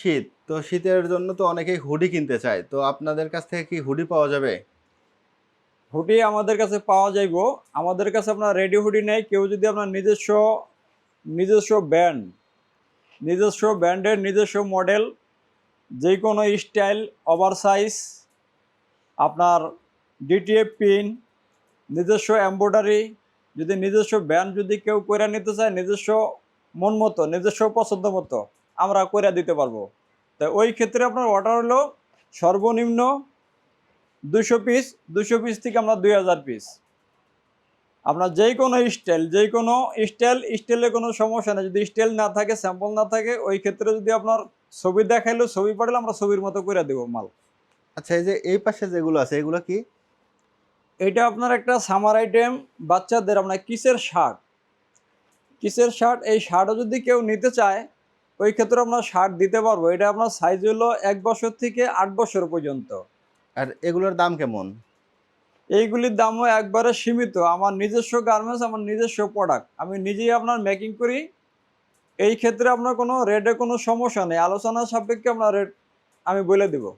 শীত। তো শীতের জন্য তো অনেকেই হুডি কিনতে চায়। তো আপনাদের কাছ থেকে কি হুডি পাওয়া যাবে? হুডি আমাদের কাছে পাওয়া যাইব। আমাদের কাছে আপনার রেডি হুডি নেই। কেউ যদি আপনার নিজস্ব নিজস্ব ব্যান্ড নিজস্ব ব্র্যান্ডের নিজস্ব মডেল যে কোনো স্টাইল, ওভার সাইজ, আপনার ডিটিএফ পিন, নিজস্ব এম্ব্রয়ডারি, যদি নিজস্ব ব্যান্ড যদি কেউ করে নিতে চায়, নিজস্ব মন মতো, নিজস্ব পছন্দ মতো আমরা করে দিতে পারব। তো ওই ক্ষেত্রে আপনার অর্ডার হলো সর্বনিম্ন দুশো পিস দুশো পিস থেকে আমরা দুই হাজার পিস আপনার যেই কোনো স্টাইল যেই কোনো স্টাইল স্টাইলে কোনো সমস্যা নেই। যদি স্টাইল না থাকে স্যাম্পল না থাকে ওই ক্ষেত্রে যদি আপনার ছবি দেখাইলো ছবি পাঠালে আমরা ছবির মতো করে দেবো মাল। আচ্ছা এই যে এই পাশে যেগুলো আছে এগুলো কি? এটা আপনার একটা সামার আইটেম বাচ্চাদের আপনার কিসের শার্ট? কিসের শার্ট? এই শার্টও যদি কেউ নিতে চায় ওই ক্ষেত্রে আমরা শার্ট দিতে পারব। এটা আপনার সাইজ হলো এক বছর থেকে আট বছর পর্যন্ত। আর এগুলোর দাম কেমন? এইগুলির দামও একবারে সীমিত। আমার নিজস্ব গার্মেন্টস আমার নিজস্ব প্রোডাক্ট আমি নিজেই আপনার মেকিং করি। এই ক্ষেত্রে আপনার কোনো রেটে কোনো সমস্যা নেই। আলোচনা সাপেক্ষে আমরা রেট আমি বলে দেবো।